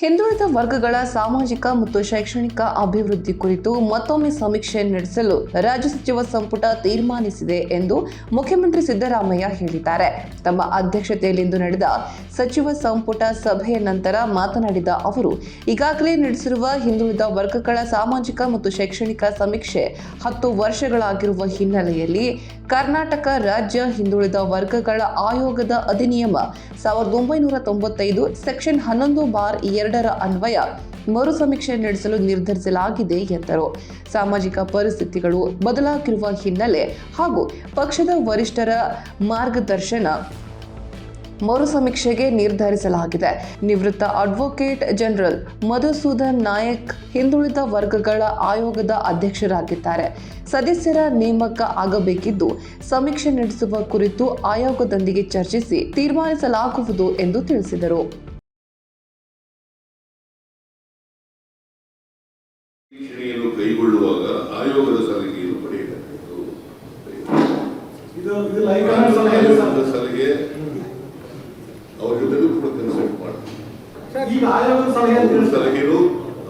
ಹಿಂದುಳಿದ ವರ್ಗಗಳ ಸಾಮಾಜಿಕ ಮತ್ತು ಶೈಕ್ಷಣಿಕ ಅಭಿವೃದ್ಧಿ ಕುರಿತು ಮತ್ತೊಮ್ಮೆ ಸಮೀಕ್ಷೆ ನಡೆಸಲು ರಾಜ್ಯ ಸಚಿವ ಸಂಪುಟ ತೀರ್ಮಾನಿಸಿದೆ ಎಂದು ಮುಖ್ಯಮಂತ್ರಿ ಸಿದ್ದರಾಮಯ್ಯ ಹೇಳಿದ್ದಾರೆ. ತಮ್ಮ ಅಧ್ಯಕ್ಷತೆಯಲ್ಲಿಂದು ನಡೆದ ಸಚಿವ ಸಂಪುಟ ಸಭೆಯ ನಂತರ ಮಾತನಾಡಿದ ಅವರು, ಈಗಾಗಲೇ ನಡೆಸಿರುವ ಹಿಂದುಳಿದ ವರ್ಗಗಳ ಸಾಮಾಜಿಕ ಮತ್ತು ಶೈಕ್ಷಣಿಕ ಸಮೀಕ್ಷೆ ಹತ್ತು ವರ್ಷಗಳಾಗಿರುವ ಹಿನ್ನೆಲೆಯಲ್ಲಿ ಕರ್ನಾಟಕ ರಾಜ್ಯ ಹಿಂದುಳಿದ ವರ್ಗಗಳ ಆಯೋಗದ ಅಧಿನಿಯಮ ಸಾವಿರದ ಒಂಬೈನೂರ ತೊಂಬತ್ತೈದು, ಸೆಕ್ಷನ್ ಹನ್ನೊಂದು ಬಾರ್ ಎರಡರ ಅನ್ವಯ ಮರು ಸಮೀಕ್ಷೆ ನಡೆಸಲು ನಿರ್ಧರಿಸಲಾಗಿದೆ ಎಂದರು. ಸಾಮಾಜಿಕ ಪರಿಸ್ಥಿತಿಗಳು ಬದಲಾಗಿರುವ ಹಿನ್ನೆಲೆ ಹಾಗೂ ಪಕ್ಷದ ವರಿಷ್ಠರ ಮಾರ್ಗದರ್ಶನ ಮರು ಸಮೀಕ್ಷೆಗೆ ನಿರ್ಧರಿಸಲಾಗಿದೆ. ನಿವೃತ್ತ ಅಡ್ವೊಕೇಟ್ ಜನರಲ್ ಮಧುಸೂದನ್ ನಾಯಕ್ ಹಿಂದುಳಿದ ವರ್ಗಗಳ ಆಯೋಗದ ಅಧ್ಯಕ್ಷರಾಗಿದ್ದಾರೆ. ಸದಸ್ಯರ ನೇಮಕ ಆಗಬೇಕಿದ್ದು ಸಮೀಕ್ಷೆ ನಡೆಸುವ ಕುರಿತು ಆಯೋಗದೊಂದಿಗೆ ಚರ್ಚಿಸಿ ತೀರ್ಮಾನಿಸಲಾಗುವುದು ಎಂದು ತಿಳಿಸಿದರು. ಕೈಗೊಳ್ಳುವಾಗ ಆಯೋಗದ ಸಲಹೆಯನ್ನು ಪಡೆಯಬೇಕು ಇದು ಇದು ಲೈವ್ ಸಲಹೆ ಆಯೋಗದ ಸಲಹೆ ಅವ್ರ ಜೊತೆಲೂ ಕೂಡ ಕನ್ಸಲ್ಟ್ ಮಾಡ್ತಾರೆ ಈಗ ಆಯೋಗದ ಸಲಹೆ ಅವ್ರ ಸಲಹೆನು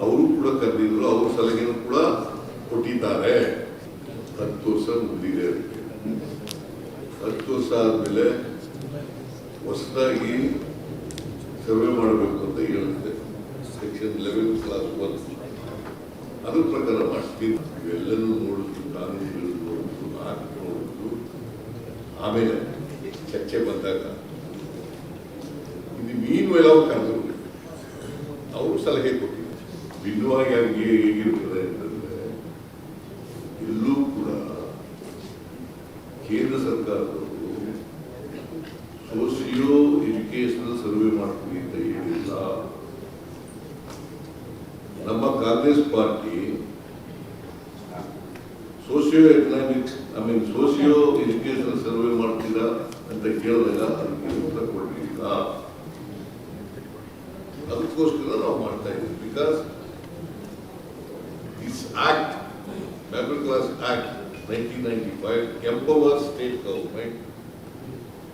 ಅವರು ಕೂಡ ಕರೆದಿದ್ರು ಅವ್ರ ಸಲಹೆನೂ ಕೂಡ ಕೊಟ್ಟಿದ್ದಾರೆ. ಹತ್ತು ವರ್ಷ ಮುಗಿದಿದೆ ಅದಕ್ಕೆ. ಹತ್ತು ವರ್ಷ ಆದ್ಮೇಲೆ ಹೊಸದಾಗಿ ಸರ್ವೆ ಮಾಡಬೇಕು ಅಂತ ಹೇಳುತ್ತೆ. ಸೆಕ್ಷನ್ ಲೆವೆನ್ ಕ್ಲಾಸ್ ಒನ್ ಅದ್ರ ಪ್ರಕಾರ ಮಾಡ್ತೀವಿ. ಇವೆಲ್ಲನೂ ನೋಡಿದ್ರು ಕಾನೂನುಗಳು ನೋಡಿದ್ರು ಆಕ್ಟ್ ನೋಡಿದ್ರು. ಆಮೇಲೆ ಚರ್ಚೆ ಬಂದಾಗ ಇದು ಮೀನು ಅವರು ಸಲಹೆ ಕೊಟ್ಟಿದ್ರು ಭಿನ್ನವಾಗಿ ಯಾರಿಗೆ ಹೇಗಿರ್ತದೆ ಅಂತಂದ್ರೆ, ಎಲ್ಲೂ ಕೂಡ ಕೇಂದ್ರ ಸರ್ಕಾರದವರು ಸೋಸಿಯೋ ಎಜುಕೇಶನಲ್ ಸರ್ವೆ ಮಾಡ್ತೀವಿ ಅಂತ ಹೇಳಿಲ್ಲ. ನಮ್ಮ Congress party socio economic, I mean socio educational survey ಮಾಡ್ತೀರಾ ಅಂತ ಕೇಳಿದಾಗ ಅದಕ್ಕೆ ಉತ್ತರ ಕೊಡಲಿಲ್ಲ ಅದಕ್ಕೋಸ್ಕರ ನಾವು ಮಾಡ್ತಾ ಇದ್ದೀವಿ because this act middle class act nineteen ninety five empower state government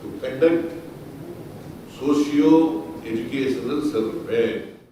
to conduct socio-educational survey.